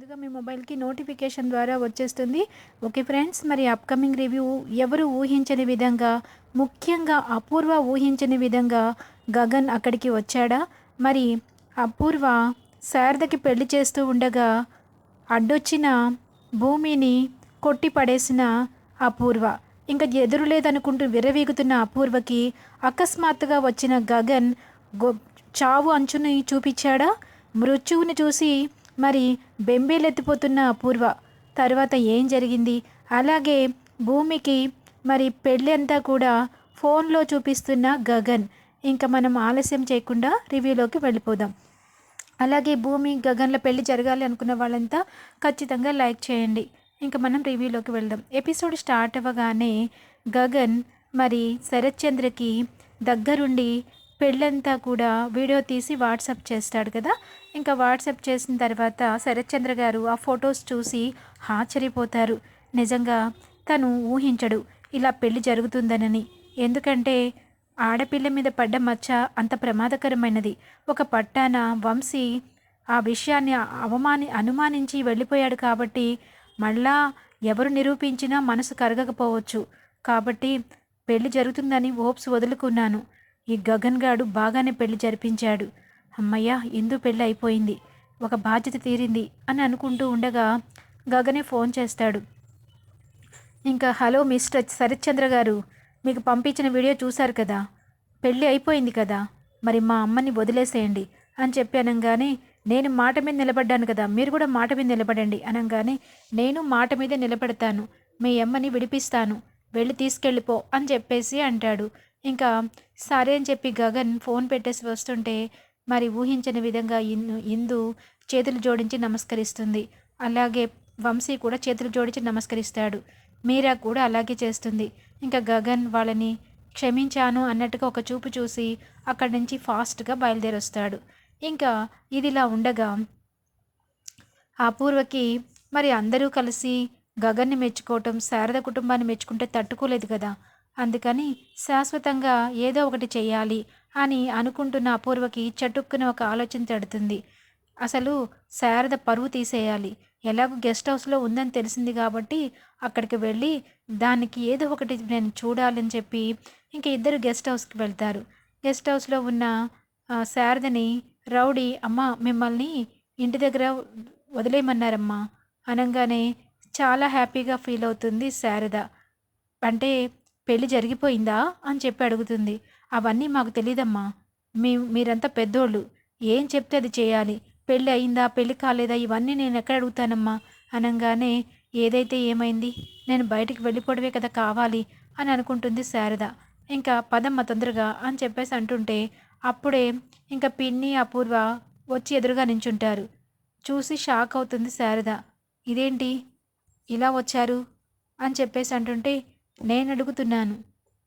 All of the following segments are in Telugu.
ముందుగా మీ మొబైల్కి నోటిఫికేషన్ ద్వారా వచ్చేస్తుంది. ఓకే ఫ్రెండ్స్ మరి అప్కమింగ్ రివ్యూ ఎవరు ఊహించని విధంగా ముఖ్యంగా అపూర్వ ఊహించని విధంగా గగన్ అక్కడికి వచ్చాడా? మరి అపూర్వ శారదకి పెళ్ళి చేస్తూ ఉండగా అడ్డొచ్చిన భూమిని కొట్టి పడేసిన అపూర్వ ఇంకా ఎదురు లేదనుకుంటూ విర్రవీగుతున్న అపూర్వకి అకస్మాత్తుగా వచ్చిన గగన్ గొ చావు అంచుని చూపించాడా? మృత్యువుని చూసి మరి బెంబేలెత్తిపోతున్న అపూర్వ. తర్వాత ఏం జరిగింది? అలాగే భూమికి మరి పెళ్ళి అంతా కూడా ఫోన్లో చూపిస్తున్న గగన్. ఇంకా మనం ఆలస్యం చేయకుండా రివ్యూలోకి వెళ్ళిపోదాం. అలాగే భూమి గగన్ల పెళ్ళి జరగాలి అనుకున్న వాళ్ళంతా ఖచ్చితంగా లైక్ చేయండి. ఇంకా మనం రివ్యూలోకి వెళ్దాం. ఎపిసోడ్ స్టార్ట్ అవ్వగానే గగన్ మరి శరత్ చంద్రకి దగ్గరుండి పెళ్ళంతా కూడా వీడియో తీసి వాట్సాప్ చేస్తాడు కదా. ఇంకా వాట్సాప్ చేసిన తర్వాత శరత్చంద్ర గారు ఆ ఫొటోస్ చూసి ఆశ్చర్యపోతారు. నిజంగా తను ఊహించడు ఇలా పెళ్ళి జరుగుతుందనని. ఎందుకంటే ఆడపిల్ల మీద పడ్డ మచ్చ అంత ప్రమాదకరమైనది. ఒక పట్టాన వంశీ ఆ విషయాన్ని అవమాని అనుమానించి వెళ్ళిపోయాడు కాబట్టి మళ్ళా ఎవరు నిరూపించినా మనసు కరగకపోవచ్చు. కాబట్టి పెళ్ళి జరుగుతుందని హోప్స్ వదులుకున్నాను. ఈ గగన్ గాడు బాగానే పెళ్ళి జరిపించాడు. అమ్మయ్య ఇందు పెళ్ళి అయిపోయింది. ఒక బాధ్యత తీరింది అని అనుకుంటూ ఉండగా గగనే ఫోన్ చేస్తాడు. ఇంకా హలో మిస్టర్ శరత్చంద్ర గారు మీకు పంపించిన వీడియో చూశారు కదా? పెళ్ళి అయిపోయింది కదా? మరి మా అమ్మని వదిలేసేయండి అని చెప్పి అనగానే నేను మాట మీద నిలబడ్డాను కదా మీరు కూడా మాట మీద నిలబడండి అనగానే నేను మాట మీద నిలబడతాను. మీ అమ్మని విడిపిస్తాను. వెళ్ళి తీసుకెళ్ళిపో అని చెప్పేసి అంటాడు. ఇంకా సరే అని చెప్పి గగన్ ఫోన్ పెట్టేసి వస్తుంటే మరి ఊహించని విధంగా ఇందు చేతులు జోడించి నమస్కరిస్తుంది. అలాగే వంశీ కూడా చేతులు జోడించి నమస్కరిస్తాడు. మీరా కూడా అలాగే చేస్తుంది. ఇంకా గగన్ వాళ్ళని క్షమించాను అన్నట్టుగా ఒక చూపు చూసి అక్కడి నుంచి ఫాస్ట్గా బయలుదేరొస్తాడు. ఇంకా ఇదిలా ఉండగా అపూర్వకి మరి అందరూ కలిసి గగన్ని మెచ్చుకోవటం శారద కుటుంబాన్ని మెచ్చుకుంటే తట్టుకోలేదు కదా. అందుకని శాశ్వతంగా ఏదో ఒకటి చేయాలి అని అనుకుంటున్న అపూర్వకి చటుక్కున ఒక ఆలోచన తడుతుంది. అసలు శారద పరువు తీసేయాలి. ఎలాగో గెస్ట్ హౌస్లో ఉందని తెలిసింది కాబట్టి అక్కడికి వెళ్ళి దానికి ఏదో ఒకటి నేను చూడాలని చెప్పి ఇంక ఇద్దరు గెస్ట్ హౌస్కి వెళ్తారు. గెస్ట్ హౌస్లో ఉన్న శారదని రౌడీ అమ్మ మిమ్మల్ని ఇంటి దగ్గర వదిలేయమన్నారమ్మా. అనగానే చాలా హ్యాపీగా ఫీల్ అవుతుంది శారద. అంటే పెళ్ళి జరిగిపోయిందా అని చెప్పి అడుగుతుంది. అవన్నీ మాకు తెలియదమ్మా మీ మీరంతా పెద్దోళ్ళు. ఏం చెప్తే అది చేయాలి. పెళ్ళి అయిందా పెళ్ళి కాలేదా ఇవన్నీ నేను ఎక్కడ అడుగుతానమ్మా? అనగానే ఏదైతే ఏమైంది? నేను బయటికి వెళ్ళిపోవడమే కదా కావాలి అని అనుకుంటుంది శారద. ఇంకా పదమ్మ తొందరగా అని చెప్పేసి అంటుంటే అప్పుడే ఇంకా పిన్ని అపూర్వ వచ్చి ఎదురుగా నించుంటారు. చూసి షాక్ అవుతుంది శారద. ఇదేంటి? ఇలా వచ్చారు? అని చెప్పేసి అంటుంటే నేను అడుగుతున్నాను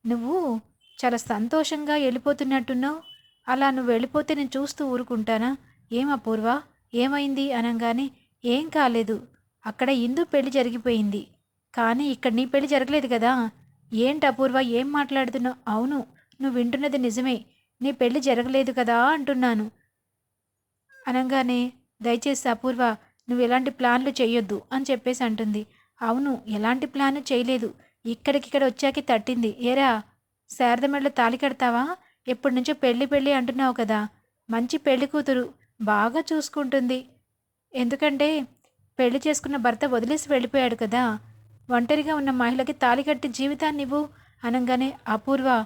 నువ్వు చాలా సంతోషంగా వెళ్ళిపోతున్నట్టున్నావు. అలా నువ్వు వెళ్ళిపోతే నేను చూస్తూ ఊరుకుంటానా? ఏం అపూర్వ? ఏమైంది? అనగానే ఏం కాలేదు. అక్కడ ఇందు పెళ్ళి జరిగిపోయింది. కానీ ఇక్కడ నీ పెళ్ళి జరగలేదు కదా. ఏంటి అపూర్వ? ఏం మాట్లాడుతున్నావు? అవును నువ్వు వింటున్నది నిజమే. నీ పెళ్ళి జరగలేదు కదా అంటున్నాను. అనగానే దయచేసి అపూర్వ నువ్వు ఎలాంటి ప్లాన్లు చేయొద్దు అని చెప్పేసి అంటుంది. అవును ఎలాంటి ప్లాన్? చేయలేదు. ఇక్కడికిక్కడ వచ్చాక తట్టింది. ఏరా శారద మెడలో తాళి కడతావా? ఎప్పటి నుంచో పెళ్ళి పెళ్ళి అంటున్నావు కదా. మంచి పెళ్ళి కూతురు. బాగా చూసుకుంటుంది. ఎందుకంటే పెళ్ళి చేసుకున్న భర్త వదిలేసి వెళ్ళిపోయాడు కదా. ఒంటరిగా ఉన్న మహిళకి తాళి కట్టి జీవితాన్ని ఇవ్వు అనగానే అపూర్వ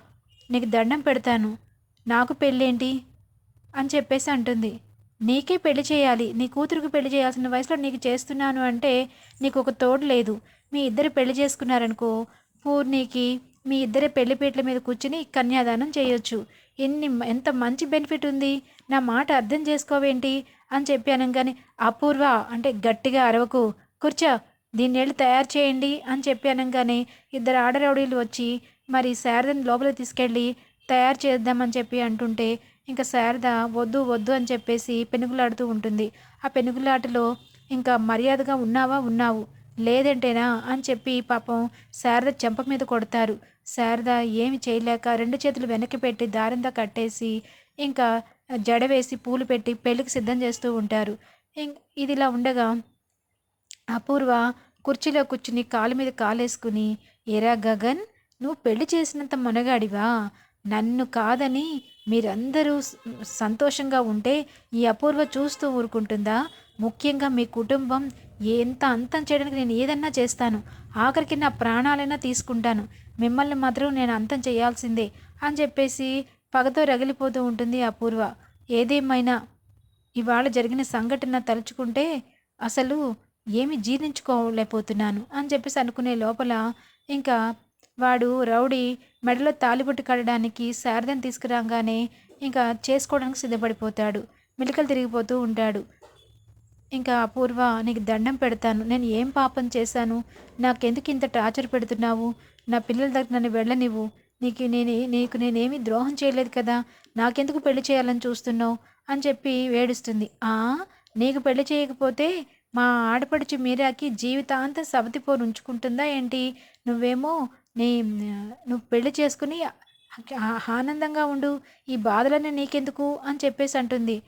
నీకు దండం పెడతాను. నాకు పెళ్ళేంటి? అని చెప్పేసి అంటుంది. నీకే పెళ్ళి చేయాలి. నీ కూతురుకు పెళ్ళి చేయాల్సిన వయసులో నీకు చేస్తున్నాను అంటే నీకు ఒక తోడు లేదు. మీ ఇద్దరు పెళ్ళి చేసుకున్నారనుకో పూర్ణికి మీ ఇద్దరి పెళ్ళిపీటల మీద కూర్చుని కన్యాదానం చేయొచ్చు. ఎన్ని ఎంత మంచి బెనిఫిట్ ఉంది. నా మాట అర్థం చేసుకోవేంటి? అని చెప్పి అనగానే అపూర్వ అంటే గట్టిగా అరవకు. కూర్చో దీన్ని వెళ్ళి తయారు చేయండి అని చెప్పి అనగానే ఇద్దరు ఆడరౌడీలు వచ్చి మరి శారదని లోపలికి తీసుకెళ్ళి తయారు చేద్దామని చెప్పి అంటుంటే ఇంకా శారద వద్దు వద్దు అని చెప్పేసి పెనుగులాడుతూ ఉంటుంది. ఆ పెనుగులాటలో ఇంకా మర్యాదగా ఉన్నావా? ఉన్నావు. లేదంటేనా అని చెప్పి పాపం శారద చెంప మీద కొడతారు. శారద ఏమి చేయలేక రెండు చేతులు వెనక్కి పెట్టి దారంతా కట్టేసి ఇంకా జడ వేసి పూలు పెట్టి పెళ్ళికి సిద్ధం చేస్తూ ఉంటారు. ఇం- ఇదిలా ఉండగా అపూర్వ కుర్చీలో కూర్చుని కాలు మీద కాలేసుకుని ఎరా గగన్ నువ్వు పెళ్ళి చేసినంత మొనగాడివా? నన్ను కాదని మీరందరూ సంతోషంగా ఉంటే ఈ అపూర్వ చూస్తూ ఊరుకుంటుందా? ముఖ్యంగా మీ కుటుంబం ఎంత అంతం చేయడానికి నేను ఏదన్నా చేస్తాను. ఆఖరికి నా ప్రాణాలైనా తీసుకుంటాను. మిమ్మల్ని మాత్రం నేను అంతం చేయాల్సిందే అని చెప్పేసి పగతో రగిలిపోతూ ఉంటుంది అపూర్వ. ఏదేమైనా ఇవాళ జరిగిన సంఘటన తలుచుకుంటే అసలు ఏమి జీర్ణించుకోలేకపోతున్నాను అని చెప్పేసి అనుకునే లోపల ఇంకా వాడు రౌడీ మెడలో తాలిబొట్టు కట్టడానికి శారదను తీసుకురాగానే ఇంకా చేసుకోవడానికి సిద్ధపడిపోతాడు. మిలికలు తిరిగిపోతూ ఉంటాడు. ఇంకా అపూర్వ నీకు దండం పెడతాను. నేను ఏం పాపం చేశాను? నాకెందుకు ఇంత టార్చర్ పెడుతున్నావు? నా పిల్లల దగ్గర నన్ను వెళ్ళనివ్వు. నీకు నేను నీకు నేనేమి ద్రోహం చేయలేదు కదా? నాకెందుకు పెళ్ళి చేయాలని చూస్తున్నావు? అని చెప్పి వేడుస్తుంది ఆ? నీకు పెళ్ళి చేయకపోతే మా ఆడపడుచు మీరాకి జీవితాంతం సవతిపోరు ఉంచుకుంటుందా ఏంటి? నువ్వేమో నీ నువ్వు పెళ్ళి చేసుకుని ఆనందంగా ఉండు. ఈ బాధలన్నీ నీకెందుకు? అని చెప్పేసి అంటుంది.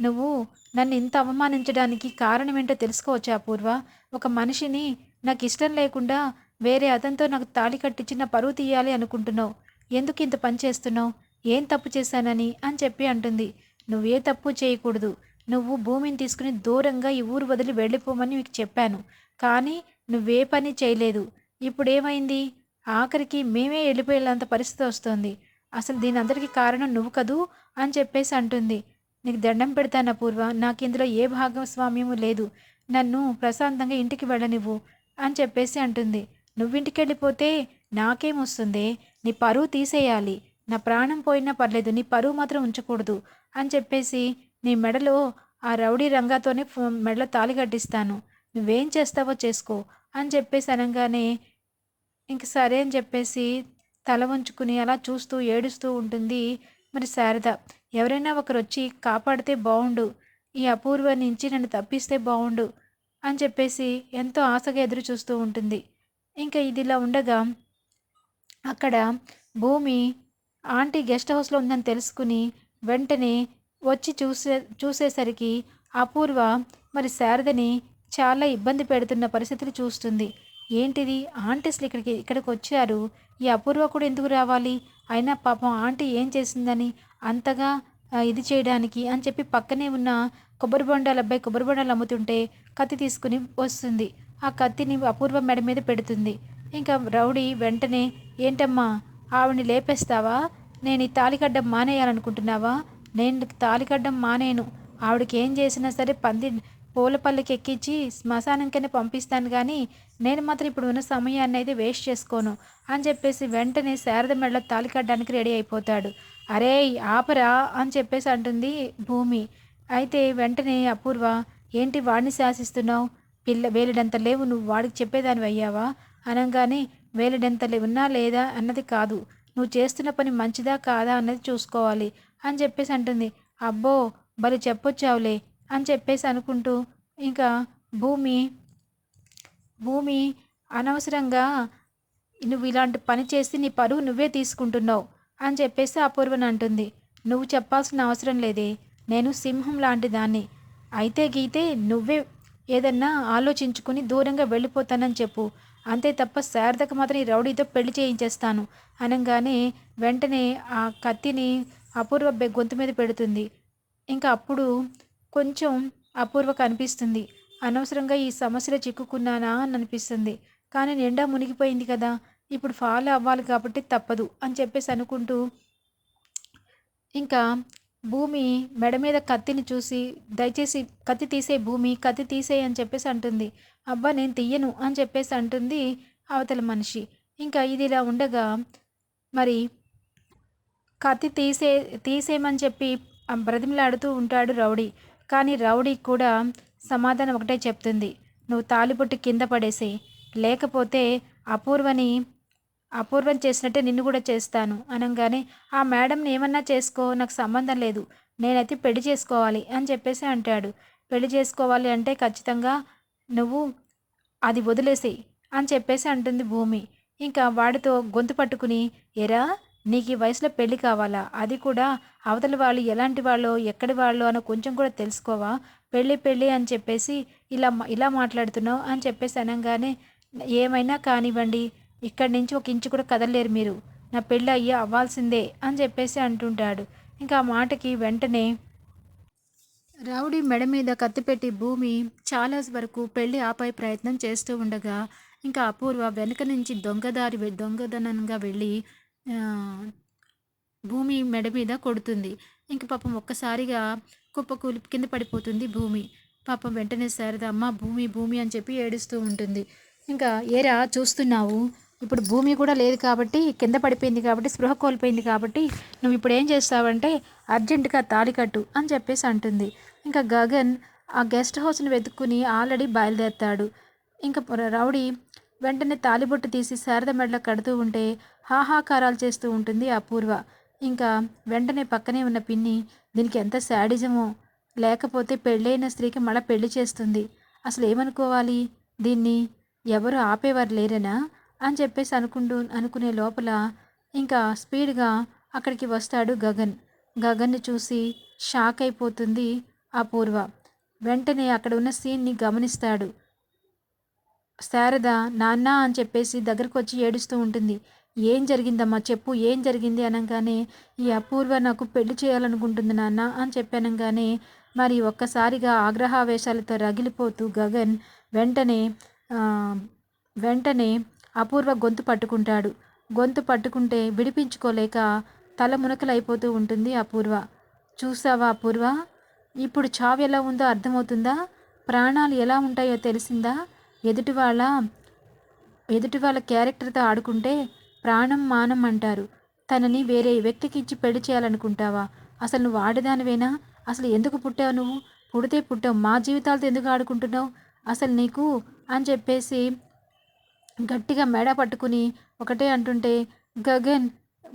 నువ్వు నన్ను ఇంత అవమానించడానికి కారణం ఏంటో తెలుసుకోవచ్చా పూర్వ? ఒక మనిషిని నాకు ఇష్టం లేకుండా వేరే అతనితో నాకు తాళి కట్టించి నా పరువు తీయాలి అనుకుంటున్నావు. ఎందుకు ఇంత పని చేస్తున్నావు? ఏం తప్పు చేశానని అని చెప్పి అంటుంది. నువ్వే తప్పు చేయకూడదు. నువ్వు భూమిని తీసుకుని దూరంగా ఈ ఊరు వదిలి వెళ్ళిపోమని మీకు చెప్పాను. కానీ నువ్వే పని చేయలేదు. ఇప్పుడు ఏమైంది ఆఖరికి మేమే వెళ్ళిపోయేంత పరిస్థితి వస్తుంది. అసలు దీని అందరికీ కారణం నువ్వు కదూ? అని చెప్పేసి అంటుంది. నీకు దండం పెడతాను అపూర్వ నాకు ఇందులో ఏ భాగస్వామ్యము లేదు. నన్ను ప్రశాంతంగా ఇంటికి వెళ్ళనివ్వు అని చెప్పేసి అంటుంది. నువ్వింటికి వెళ్ళిపోతే నాకేం వస్తుంది? నీ పరువు తీసేయాలి. నా ప్రాణం పోయినా పర్లేదు. నీ పరువు మాత్రం ఉంచకూడదు అని చెప్పేసి నీ మెడలో ఆ రౌడీ రంగాతోనే మెడలో తాలి కట్టిస్తాను. నువ్వేం చేస్తావో చేసుకో అని చెప్పేసి అనగానే ఇంక సరే అని చెప్పేసి తల వంచుకుని అలా చూస్తూ ఏడుస్తూ ఉంటుంది మరి శారద. ఎవరైనా ఒకరు వచ్చి కాపాడితే బాగుండు ఈ అపూర్వ నుంచి నన్ను తప్పిస్తే బాగుండు అని చెప్పేసి ఎంతో ఆశగా ఎదురు చూస్తూ ఉంటుంది. ఇంకా ఇదిలా ఉండగా అక్కడ భూమి ఆంటీ గెస్ట్ హౌస్లో ఉందని తెలుసుకుని వెంటనే వచ్చి చూసే చూసేసరికి అపూర్వ మరి శారదని చాలా ఇబ్బంది పెడుతున్న పరిస్థితులు చూస్తుంది. ఏంటిది? ఆంటీ అసలు ఇక్కడికి ఇక్కడికి వచ్చారు. ఈ అపూర్వ కూడా ఎందుకు రావాలి? అయినా పాపం ఆంటీ ఏం చేసిందని అంతగా ఇది చేయడానికి అని చెప్పి పక్కనే ఉన్న కొబ్బరి బొండాల అబ్బాయి కొబ్బరి బొండాలు అమ్ముతుంటే కత్తి తీసుకుని వస్తుంది. ఆ కత్తిని అపూర్వ మెడ మీద పెడుతుంది. ఇంకా రౌడీ వెంటనే ఏంటమ్మా ఆవిడని లేపేస్తావా? నేను ఈ తాలికడ్డం మానేయాలనుకుంటున్నావా? నేను తాలికడ్డం మానేను. ఆవిడకి ఏం చేసినా సరే పంది పూలపల్లికి ఎక్కించి శ్మశానంకనే పంపిస్తాను కానీ నేను మాత్రం ఇప్పుడు ఉన్న సమయాన్ని అయితే వేస్ట్ చేసుకోను అని చెప్పేసి వెంటనే శారద మెడలో తాలి రెడీ అయిపోతాడు. అరే ఆపరా అని చెప్పేసి అంటుంది భూమి. అయితే వెంటనే అపూర్వ ఏంటి వాడిని శాసిస్తున్నావు? పిల్ల వేలిడంత లేవు నువ్వు వాడికి చెప్పేదాన్ని అయ్యావా? అనగానే వేలిడంత ఉన్నా లేదా అన్నది కాదు. నువ్వు చేస్తున్న పని మంచిదా కాదా అన్నది చూసుకోవాలి అని చెప్పేసి అంటుంది. అబ్బో బలి చెప్పొచ్చావులే అని చెప్పేసి అనుకుంటూ ఇంకా భూమి భూమి అనవసరంగా నువ్వు ఇలాంటి పని చేసి నీ పరువు నువ్వే తీసుకుంటున్నావు. అని చెప్పేసి అపూర్వని అంటుంది. నువ్వు చెప్పాల్సిన అవసరం లేదే. నేను సింహం లాంటి దాన్ని. అయితే గీతే నువ్వే ఏదన్నా ఆలోచించుకుని దూరంగా వెళ్ళిపోతానని చెప్పు. అంతే తప్ప శారదకు మాత్రం ఈ రౌడీతో పెళ్ళి చేయించేస్తాను అనగానే వెంటనే ఆ కత్తిని అపూర్వ గొంతు మీద పెడుతుంది. ఇంకా అప్పుడు కొంచెం అపూర్వ అనిపిస్తుంది అనవసరంగా ఈ సమస్యలో చిక్కుకున్నానా అని అనిపిస్తుంది. కానీ నిండా మునిగిపోయింది కదా. ఇప్పుడు ఫాలో అవ్వాలి కాబట్టి తప్పదు అని చెప్పేసి అనుకుంటూ ఇంకా భూమి మెడ మీద కత్తిని చూసి దయచేసి కత్తి తీసే భూమి కత్తి తీసేయి అని చెప్పేసి అంటుంది. అబ్బా నేను తీయను అని చెప్పేసి అంటుంది అవతల మనిషి. ఇంకా ఇది ఇలా ఉండగా మరి కత్తి తీసే తీసేయమని చెప్పి బ్రతిమలాడుతూ ఉంటాడు రౌడీ. కానీ రౌడీ కూడా సమాధానం ఒకటే చెప్తుంది. నువ్వు తాలిబొట్టు కింద పడేసేయి. లేకపోతే అపూర్వని అపూర్వం చేసినట్టే నిన్ను కూడా చేస్తాను అనగానే ఆ మేడంని ఏమన్నా చేసుకో నాకు సంబంధం లేదు. నేనైతే పెళ్ళి చేసుకోవాలి అని చెప్పేసి అంటాడు. పెళ్ళి చేసుకోవాలి అంటే ఖచ్చితంగా నువ్వు అది వదిలేసేయి అని చెప్పేసి అంటుంది భూమి. ఇంకా వాడితో గొంతు పట్టుకుని ఎరా నీకు ఈ వయసులో పెళ్ళి కావాలా? అది కూడా అవతల వాళ్ళు ఎలాంటి వాళ్ళో ఎక్కడి వాళ్ళు అని కొంచెం కూడా తెలుసుకోవా? పెళ్ళి పెళ్ళి అని చెప్పేసి ఇలా ఇలా మాట్లాడుతున్నావు అని చెప్పేసి అనగానే ఏమైనా కానివ్వండి ఇక్కడి నుంచి ఒక ఇంచు కూడా కదలలేరు మీరు. నా పెళ్ళి అయ్యి అవ్వాల్సిందే అని చెప్పేసి అంటుంటాడు. ఇంకా ఆ మాటకి వెంటనే రౌడీ మెడ మీద కత్తిపెట్టి భూమి చాలా వరకు పెళ్ళి ఆపై ప్రయత్నం చేస్తూ ఉండగా ఇంకా అపూర్వ వెనక నుంచి దొంగదారి దొంగదనంగా వెళ్ళి భూమి మెడ మీద కొడుతుంది. ఇంక పాపం ఒక్కసారిగా కుప్పకూలి కింద పడిపోతుంది భూమి. పాపం వెంటనే శారద అమ్మ భూమి భూమి అని చెప్పి ఏడుస్తూ ఉంటుంది. ఇంకా ఏరా చూస్తున్నావు? ఇప్పుడు భూమి కూడా లేదు కాబట్టి కింద పడిపోయింది కాబట్టి స్పృహ కోల్పోయింది కాబట్టి నువ్వు ఇప్పుడు ఏం చేస్తావంటే అర్జెంటుగా తాళి కట్టు అని చెప్పేసి అంటుంది. ఇంకా గగన్ ఆ గెస్ట్ హౌస్ని వెతుక్కుని ఆల్రెడీ బయలుదేరుతాడు. ఇంకా రౌడీ వెంటనే తాలిబొట్టు తీసి శారద మెడలో కడుతూ ఉంటే హాహాకారాలు చేస్తూ ఉంటుంది అపూర్వ. ఇంకా వెంటనే పక్కనే ఉన్న పిన్ని దీనికి ఎంత శాడిజమో లేకపోతే పెళ్ళైన స్త్రీకి మళ్ళీ పెళ్ళి చేస్తుంది. అసలు ఏమనుకోవాలి? దీన్ని ఎవరు ఆపేవారు లేరనా? అని చెప్పేసి అనుకుంటూ అనుకునే లోపల ఇంకా స్పీడ్గా అక్కడికి వస్తాడు గగన్. గగన్ని చూసి షాక్ అయిపోతుంది అపూర్వ వెంటనే అక్కడ ఉన్న సీన్ని గమనిస్తాడు. శారద నాన్న అని చెప్పేసి దగ్గరకు వచ్చి ఏడుస్తూ ఉంటుంది. ఏం జరిగిందమ్మా చెప్పు ఏం జరిగింది అనగానే ఈ అపూర్వ నాకు పెళ్ళి చేయాలనుకుంటుంది నాన్న అని చెప్పానంగానే మరి ఒక్కసారిగా ఆగ్రహావేశాలతో రగిలిపోతూ గగన్ వెంటనే వెంటనే అపూర్వ గొంతు పట్టుకుంటాడు. గొంతు పట్టుకుంటే విడిపించుకోలేక తల మునకలైపోతూ ఉంటుంది అపూర్వ. చూసావా అపూర్వ? ఇప్పుడు చావు ఎలా ఉందో అర్థమవుతుందా? ప్రాణాలు ఎలా ఉంటాయో తెలిసిందా? ఎదుటి వాళ్ళ ఎదుటి వాళ్ళ క్యారెక్టర్తో ఆడుకుంటే ప్రాణం మానం అంటారు. తనని వేరే వ్యక్తికి ఇచ్చి పెళ్ళి చేయాలనుకుంటావా? అసలు నువ్వు ఆడదానివేనా? అసలు ఎందుకు పుట్టావు నువ్వు? పుడితే పుట్టావు. మా జీవితాలతో ఎందుకు ఆడుకుంటున్నావు? అసలు నీకు? అని చెప్పేసి గట్టిగా మెడ పట్టుకుని ఒకటే అంటుంటే గగన్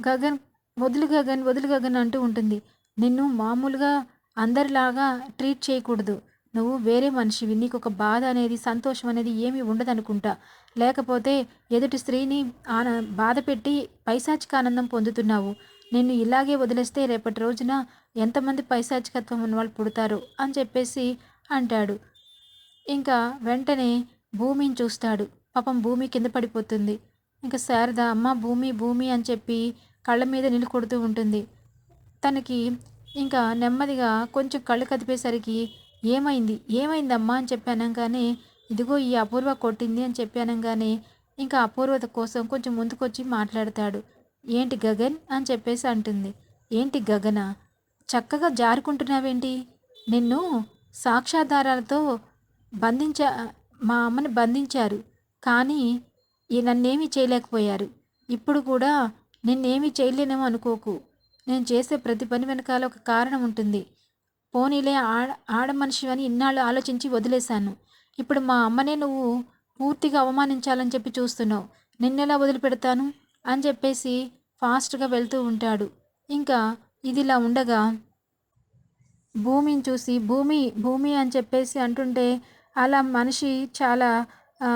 గగన్ వదులు గగన్ వదులు గగన్ అంటూ ఉంటుంది. నిన్ను మామూలుగా అందరిలాగా ట్రీట్ చేయకూడదు. నువ్వు వేరే మనిషివి. నీకు ఒక బాధ అనేది సంతోషం అనేది ఏమీ ఉండదనుకుంటా. లేకపోతే ఎదుటి స్త్రీని ఆన బాధ పెట్టి పైశాచిక ఆనందం పొందుతున్నావు. నిన్ను ఇలాగే వదిలేస్తే రేపటి రోజున ఎంతమంది పైశాచికత్వం ఉన్న వాళ్ళు పుడతారు అని చెప్పేసి అంటాడు. ఇంకా వెంటనే భూమిని చూస్తాడు. పాపం భూమి కింద పడిపోతుంది. ఇంకా శారద అమ్మ భూమి భూమి అని చెప్పి కళ్ళ మీద నీళ్ళు కొడుతూ ఉంటుంది. తనకి ఇంకా నెమ్మదిగా కొంచెం కళ్ళు కదిపేసరికి ఏమైంది? ఏమైందమ్మా? అని చెప్పానంగానే ఇదిగో ఈ అపూర్వ కొట్టింది అని చెప్పానంగానే ఇంకా అపూర్వత కోసం కొంచెం ముందుకొచ్చి మాట్లాడతాడు. ఏంటి గగన్? అని చెప్పేసి అంటుంది. ఏంటి గగన? చక్కగా జారుకుంటున్నావేంటి? నిన్ను సాక్ష్యాధారాలతో బంధించా మా అమ్మని బంధించారు. కానీ ఈ నన్నేమీ చేయలేకపోయారు. ఇప్పుడు కూడా నిన్నేమీ చేయలేనేమో అనుకోకు. నేను చేసే ప్రతి పని వెనకాల ఒక కారణం ఉంటుంది. పోనీలే ఆడ ఆడ మనిషి అని ఇన్నాళ్ళు ఆలోచించి వదిలేశాను. ఇప్పుడు మా అమ్మనే నువ్వు పూర్తిగా అవమానించాలని చెప్పి చూస్తున్నావు. నిన్నెలా వదిలిపెడతాను? అని చెప్పేసి ఫాస్ట్గా వెళ్తూ ఉంటాడు. ఇంకా ఇదిలా ఉండగా భూమిని చూసి భూమి భూమి అని చెప్పేసి అంటుంటే అలా మనిషి చాలా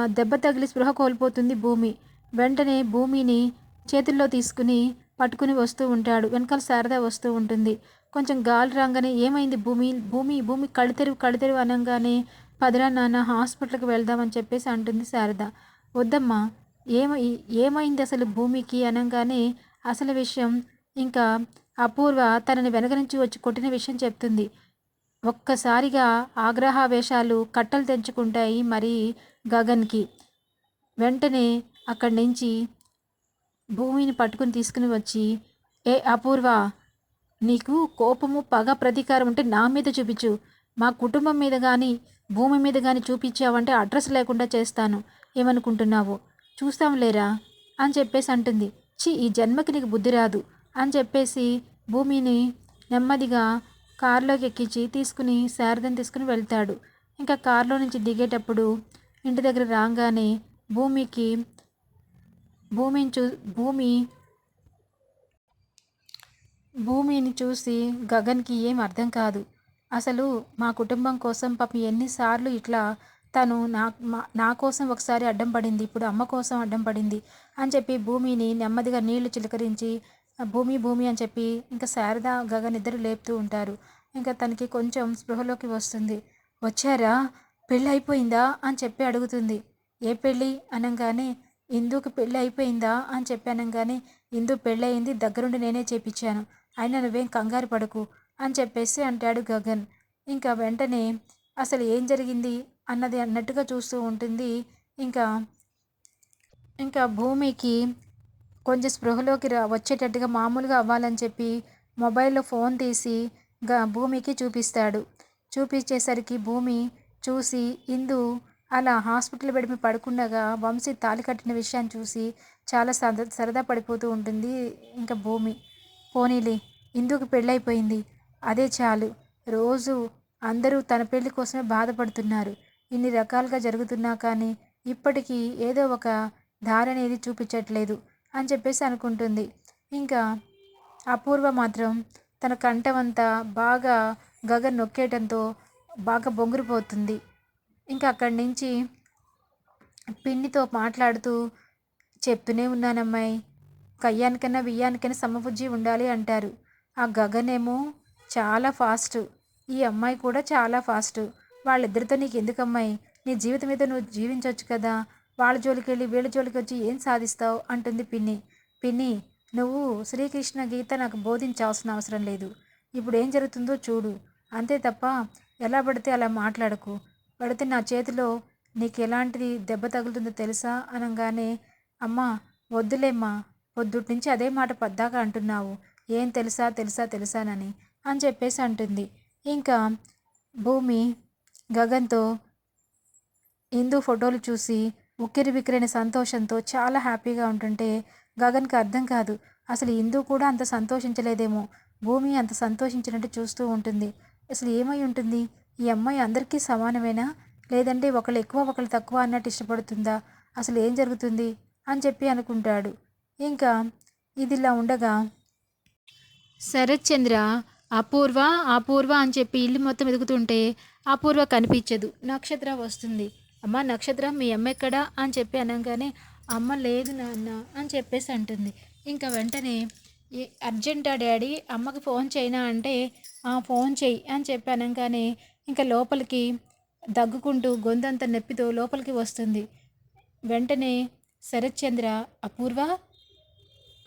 దెబ్బ తగిలి స్పృహ కోల్పోతుంది భూమి. వెంటనే భూమిని చేతుల్లో తీసుకుని పట్టుకుని వస్తూ ఉంటాడు. వెనకాల శారద వస్తూ ఉంటుంది. కొంచెం గాలి రాగానే ఏమైంది భూమి? భూమి భూమి కళ్ళితెరువు కళ్ళితెరువు అనగానే పదరా నాన్న హాస్పిటల్కి వెళ్దామని చెప్పేసి అంటుంది శారద. వద్దమ్మా ఏమై ఏమైంది అసలు భూమికి అనగానే అసలు విషయం ఇంకా అపూర్వ తనని వెనక నుంచి వచ్చి కొట్టిన విషయం చెప్తుంది. ఒక్కసారిగా ఆగ్రహావేశాలు కట్టలు తెంచుకుంటాయి. మరి గగన్కి వెంటనే అక్కడి నుంచి భూమిని పట్టుకుని తీసుకుని వచ్చి ఏ అపూర్వ నీకు కోపము పగ ప్రతీకారం ఉంటే నా మీద చూపించు. మా కుటుంబం మీద కానీ భూమి మీద కానీ చూపించావంటే అడ్రస్ లేకుండా చేస్తాను. ఏమనుకుంటున్నావు? చూస్తాం లేరా? అని చెప్పేసి అంటుంది. చి ఈ జన్మకి నీకు బుద్ధి రాదు. అని చెప్పేసి భూమిని నెమ్మదిగా కారులోకి ఎక్కించి తీసుకుని శారదని తీసుకుని వెళ్తాడు. ఇంకా కారులో నుంచి దిగేటప్పుడు ఇంటి దగ్గర రాగానే భూమికి భూమిని చూ భూమి భూమిని చూసి గగన్కి ఏం అర్థం కాదు. అసలు మా కుటుంబం కోసం పాపం ఎన్నిసార్లు ఇట్లా తను నా మా- నా కోసం ఒకసారి అడ్డం పడింది ఇప్పుడు అమ్మ కోసం అడ్డం పడింది అని చెప్పి భూమిని నెమ్మదిగా నీళ్ళు చిలకరించి భూమి భూమి అని చెప్పి ఇంకా శారద గగన్ ఇద్దరు లేపుతూ ఉంటారు. ఇంకా తనకి కొంచెం స్పృహలోకి వస్తుంది. వచ్చారా? పెళ్ళి అయిపోయిందా అని చెప్పి అడుగుతుంది. ఏ పెళ్ళి? అనగానే ఇందుకు పెళ్ళి అయిపోయిందా అని చెప్పి అనగానే ఇందు పెళ్ళయింది దగ్గరుండి నేనే చేపించాను అయినా నువ్వేం కంగారు పడకు అని చెప్పేసి అంటాడు గగన్. ఇంకా వెంటనే అసలు ఏం జరిగింది? అన్నది అన్నట్టుగా చూస్తూ ఉంటుంది. ఇంకా ఇంకా భూమికి కొంచెం స్పృహలోకి రా వచ్చేటట్టుగా మామూలుగా అవ్వాలని చెప్పి మొబైల్లో ఫోన్ తీసి గ భూమికి చూపిస్తాడు. చూపించేసరికి భూమి చూసి ఇందు అలా హాస్పిటల్ బెడ్ మీద పడుకుండగా వంశీ తాళి కట్టిన విషయాన్ని చూసి చాలా సరదా సరదా పడిపోతూ ఉంటుంది ఇంకా భూమి. పోనీలే ఇందుకు పెళ్ళైపోయింది అదే చాలు. రోజు అందరూ తన పెళ్ళి కోసమే బాధపడుతున్నారు. ఇన్ని రకాలుగా జరుగుతున్నా కానీ ఇప్పటికీ ఏదో ఒక దారి అనేది చూపించట్లేదు అని చెప్పేసి అనుకుంటుంది. ఇంకా అపూర్వ మాత్రం తన కంఠమంతా బాగా గగ నొక్కేయటంతో బాగా బొంగురిపోతుంది. ఇంకా అక్కడి నుంచి పిన్నితో మాట్లాడుతూ చెప్తూనే ఉన్నానమ్మాయి. కయ్యానికైనా బియ్యానికైనా సమబుజ్జి ఉండాలి అంటారు. ఆ గగనేమో చాలా ఫాస్ట్. ఈ అమ్మాయి కూడా చాలా ఫాస్ట్. వాళ్ళిద్దరితో నీకు ఎందుకు అమ్మాయి నీ జీవితం మీద నువ్వు జీవించవచ్చు కదా. వాళ్ళ జోలికి వెళ్ళి వీళ్ళ జోలికి వచ్చి ఏం సాధిస్తావు? అంటుంది పిన్ని. పిన్ని నువ్వు శ్రీకృష్ణ గీత నాకు బోధించాల్సిన అవసరం లేదు. ఇప్పుడు ఏం జరుగుతుందో చూడు. అంతే తప్ప ఎలా పడితే అలా మాట్లాడకు. పడితే నా చేతిలో నీకు ఎలాంటిది దెబ్బ తగులుతుందో తెలుసా? అనగానే అమ్మా వద్దులేమ్మా పొద్దుటి నుంచి అదే మాట పద్దాక అంటున్నావు. ఏం తెలుసా తెలుసా తెలుసానని అని చెప్పేసి అంటుంది. ఇంకా భూమి గగన్తో హిందూ ఫోటోలు చూసి ఉక్కిరి బిక్కిరైన సంతోషంతో చాలా హ్యాపీగా ఉంటుంటే గగన్కి అర్థం కాదు. అసలు హిందూ కూడా అంత సంతోషించలేదేమో. భూమి అంత సంతోషించినట్టు చూస్తూ ఉంటుంది. అసలు ఏమై ఉంటుంది? ఈ అమ్మాయి అందరికీ సమానమేనా? లేదంటే ఒకళ్ళు ఎక్కువ ఒకళ్ళు తక్కువ అన్నట్టు ఇష్టపడుతుందా? అసలు ఏం జరుగుతుంది? అని చెప్పి అనుకుంటాడు. ఇంకా ఇదిలా ఉండగా శరత్ చంద్ర అపూర్వ అపూర్వ అని చెప్పి ఇల్లు మొత్తం ఎదుగుతుంటే అపూర్వ కనిపించదు. నక్షత్ర వస్తుంది. అమ్మ నక్షత్ర మీ అమ్మ ఎక్కడా? అని చెప్పి అనగానే అమ్మ లేదు నాన్న అని చెప్పేసి అంటుంది. ఇంకా వెంటనే అర్జెంటా డాడీ? అమ్మకి ఫోన్ చేయనా? అంటే ఫోన్ చెయ్యి అని చెప్పి అనగానే ఇంకా లోపలికి దగ్గుకుంటూ గొంతంత నొప్పితో లోపలికి వస్తుంది. వెంటనే శరత్చంద్ర అపూర్వ?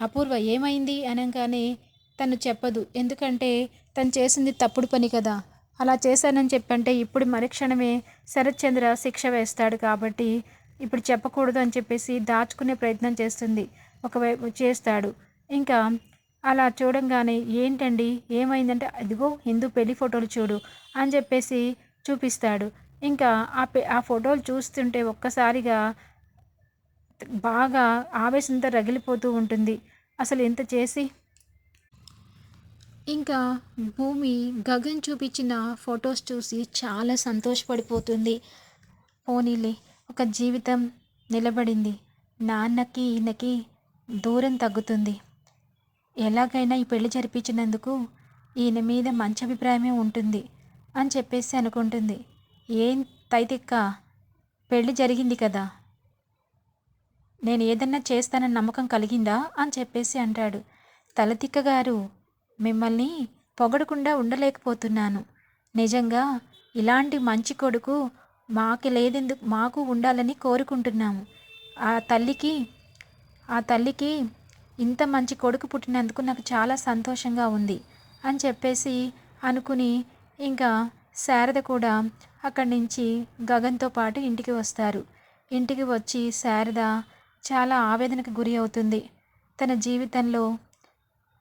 అపూర్వ ఏమైంది? అనగానే తను చెప్పదు. ఎందుకంటే తను చేసింది తప్పుడు పని కదా. అలా చేశానని చెప్పంటే ఇప్పుడు మరుక్షణమే శరత్చంద్ర శిక్ష వేస్తాడు కాబట్టి ఇప్పుడు చెప్పకూడదు అని చెప్పేసి దాచుకునే ప్రయత్నం చేస్తుంది. ఒకవైపు చేస్తాడు. ఇంకా అలా చూడంగానే ఏంటండి? ఏమైందంటే అదిగో హిందూ పెళ్ళి ఫోటోలు చూడు అని చెప్పేసి చూపిస్తాడు. ఇంకా ఆ పె ఆ ఫోటోలు చూస్తుంటే ఒక్కసారిగా బాగా ఆవేశంతో రగిలిపోతూ ఉంటుంది. అసలు ఎంత చేసి? ఇంకా భూమి గగన్ చూపించిన ఫొటోస్ చూసి చాలా సంతోషపడిపోతుంది. పోనీలే ఒక జీవితం నిలబడింది. నాన్నకి ఈయనకి దూరం తగ్గుతుంది. ఎలాగైనా ఈ పెళ్ళి జరిపించినందుకు ఈయన మీద మంచి అభిప్రాయమే ఉంటుంది అని చెప్పేసి అనుకుంటుంది. ఏం తైతిక్క పెళ్ళి జరిగింది కదా. నేను ఏదన్నా చేస్తానన్న నమ్మకం కలిగిందా అని చెప్పేసి అంటాడు. తలతిక్క గారు మిమ్మల్ని పొగడకుండా ఉండలేకపోతున్నాను. నిజంగా ఇలాంటి మంచి కొడుకు మాకు లేదెందుకు మాకు ఉండాలని కోరుకుంటున్నాము. ఆ తల్లికి ఆ తల్లికి ఇంత మంచి కొడుకు పుట్టినందుకు నాకు చాలా సంతోషంగా ఉంది అని చెప్పేసి అనుకుని ఇంకా శారద కూడా అక్కడి నుంచి గగన్తో పాటు ఇంటికి వస్తారు. ఇంటికి వచ్చి శారద చాలా ఆవేదనకు గురి అవుతుంది. తన జీవితంలో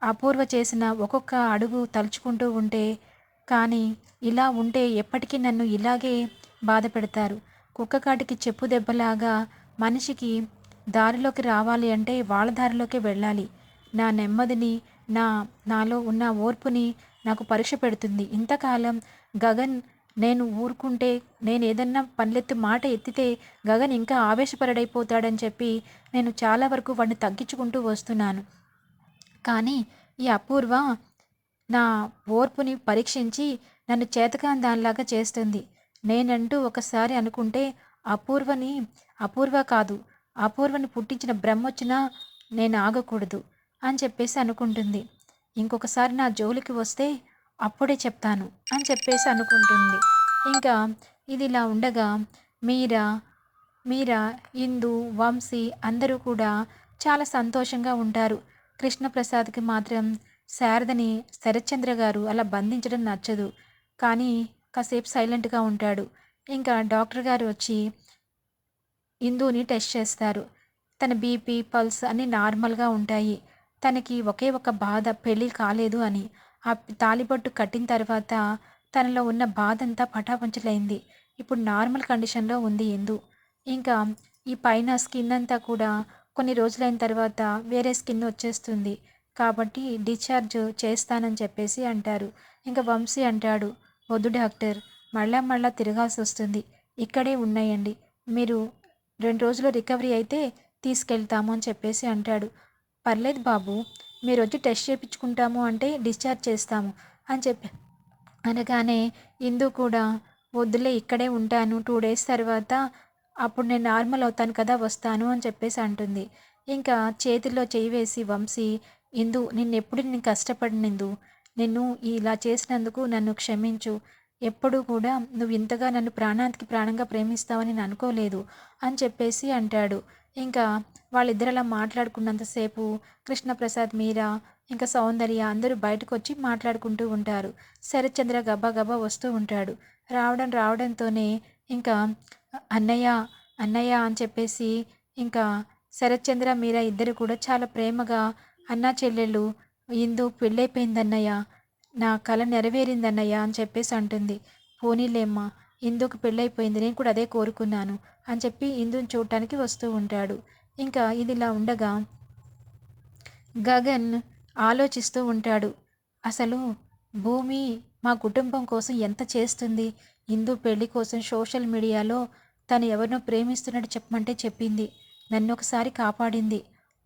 అపూర్వ చేసిన ఒక్కొక్క అడుగు తలుచుకుంటూ ఉంటే కానీ ఇలా ఉంటే ఎప్పటికీ నన్ను ఇలాగే బాధ పెడతారు. కుక్క కాటికి చెప్పు దెబ్బలాగా మనిషికి దారిలోకి రావాలి అంటే వాళ్ళ దారిలోకే వెళ్ళాలి. నా నెమ్మదిని నా నాలో ఉన్న ఓర్పుని నాకు పరీక్ష పెడుతుంది. ఇంతకాలం గగన్ నేను ఊరుకుంటే నేను ఏదన్నా పనులెత్తి మాట ఎత్తితే గగన్ ఇంకా ఆవేశపరుడైపోతాడని చెప్పి నేను చాలా వరకు వాడిని తగ్గించుకుంటూ వస్తున్నాను. కానీ ఈ అపూర్వ నా ఓర్పుని పరీక్షించి నన్ను చేతకాని దానిలాగా చేస్తుంది. నేనంటూ ఒకసారి అనుకుంటే అపూర్వని అపూర్వ కాదు అపూర్వని పుట్టించిన బ్రహ్మొచ్చినా నేను ఆగకూడదు అని చెప్పేసి అనుకుంటుంది. ఇంకొకసారి నా జోలికి వస్తే అప్పుడే చెప్తాను అని చెప్పేసి అనుకుంటుంది. ఇంకా ఇది ఇలా ఉండగా మీరా మీరా ఇందు వంశీ అందరూ కూడా చాలా సంతోషంగా ఉంటారు. కృష్ణప్రసాద్కి మాత్రం శారదని శరత్చంద్ర గారు అలా బంధించడం నచ్చదు. కానీ కాసేపు సైలెంట్గా ఉంటాడు. ఇంకా డాక్టర్ గారు వచ్చి ఇందుని టెస్ట్ చేస్తారు. తన బీపీ పల్స్ అన్నీ నార్మల్గా ఉంటాయి. తనకి ఒకే ఒక బాధ పెళ్ళి కాలేదు అని. ఆ తాలిబొట్టు కట్టిన తర్వాత తనలో ఉన్న బాధ అంతా పటాపంచలైంది. ఇప్పుడు నార్మల్ కండిషన్లో ఉంది ఇందు ఇంకా ఈ పైన స్కిన్ అంతా కూడా కొన్ని రోజులైన తర్వాత వేరే స్కిన్ వచ్చేస్తుంది. కాబట్టి డిశ్చార్జ్ చేస్తానని చెప్పేసి అంటారు. ఇంకా వంశీ అంటాడు వద్దు డాక్టర్ మళ్ళా మళ్ళా తిరగాల్సి వస్తుంది ఇక్కడే ఉన్నాయండి. మీరు రెండు రోజులు రికవరీ అయితే తీసుకెళ్తాము అని చెప్పేసి అంటాడు. పర్లేదు బాబు మీరు వచ్చి టెస్ట్ చేయించుకుంటాము అంటే డిశ్చార్జ్ చేస్తాము అని చెప్పి అనగానే ఇందు కూడా వద్దులే ఇక్కడే ఉంటాను టూ డేస్ తర్వాత అప్పుడు నేను నార్మల్ అవుతాను కదా వస్తాను అని చెప్పేసి అంటుంది. ఇంకా చేతిలో చేయి వేసి వంశీ ఇందు నిన్నెప్పుడు నేను కష్టపడినందు నిన్ను ఇలా చేసినందుకు నన్ను క్షమించు ఎప్పుడూ కూడా నువ్వు ఇంతగా నన్ను ప్రాణానికి ప్రాణంగా ప్రేమిస్తావని నేను అనుకోలేదు అని చెప్పేసి అంటాడు. ఇంకా వాళ్ళిద్దరు అలా మాట్లాడుకున్నంతసేపు కృష్ణప్రసాద్ మీరా ఇంకా సౌందర్య అందరూ బయటకు వచ్చి మాట్లాడుకుంటూ ఉంటారు. శరత్చంద్ర గబా గబా వస్తూ ఉంటాడు. రావడం రావడంతోనే ఇంకా అన్నయ్య అన్నయ్య అని చెప్పేసి ఇంకా శరత్చంద్ర మీరా ఇద్దరు కూడా చాలా ప్రేమగా అన్నా చెల్లెళ్ళు ఇందు పెళ్ళైపోయిందన్నయ్య నా కళ నెరవేరిందన్నయ్య అని చెప్పేసి అంటుంది. పోనీలేమ్మా ఇందుకు పెళ్ళైపోయింది నేను కూడా అదే కోరుకున్నాను అని చెప్పి ఇందుని చూడటానికి వస్తూ ఉంటాడు. ఇంకా ఇది ఇలా ఉండగా గగన్ ఆలోచిస్తూ ఉంటాడు. అసలు భూమి మా కుటుంబం కోసం ఎంత చేస్తుంది? ఇందు పెళ్ళి కోసం సోషల్ మీడియాలో తను ఎవరినో ప్రేమిస్తున్నట్టు చెప్పమంటే చెప్పింది. నన్ను ఒకసారి కాపాడింది.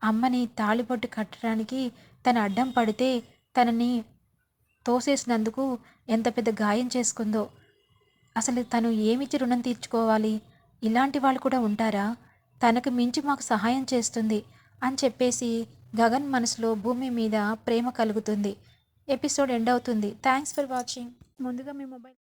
అమ్మని తాళిబొట్టు కట్టడానికి తన అడ్డం పడితే తనని తోసేసినందుకు ఎంత పెద్ద గాయం చేసుకుందో. అసలు తను ఏమిచ్చి రుణం తీర్చుకోవాలి? ఇలాంటి వాళ్ళు కూడా ఉంటారా? తనకు మించి మాకు సహాయం చేస్తుంది అని చెప్పేసి గగన్ మనసులో భూమి మీద ప్రేమ కలుగుతుంది. ఎపిసోడ్ ఎండ్ అవుతుంది. Thanks for watching. ముందుగా మీ మొబైల్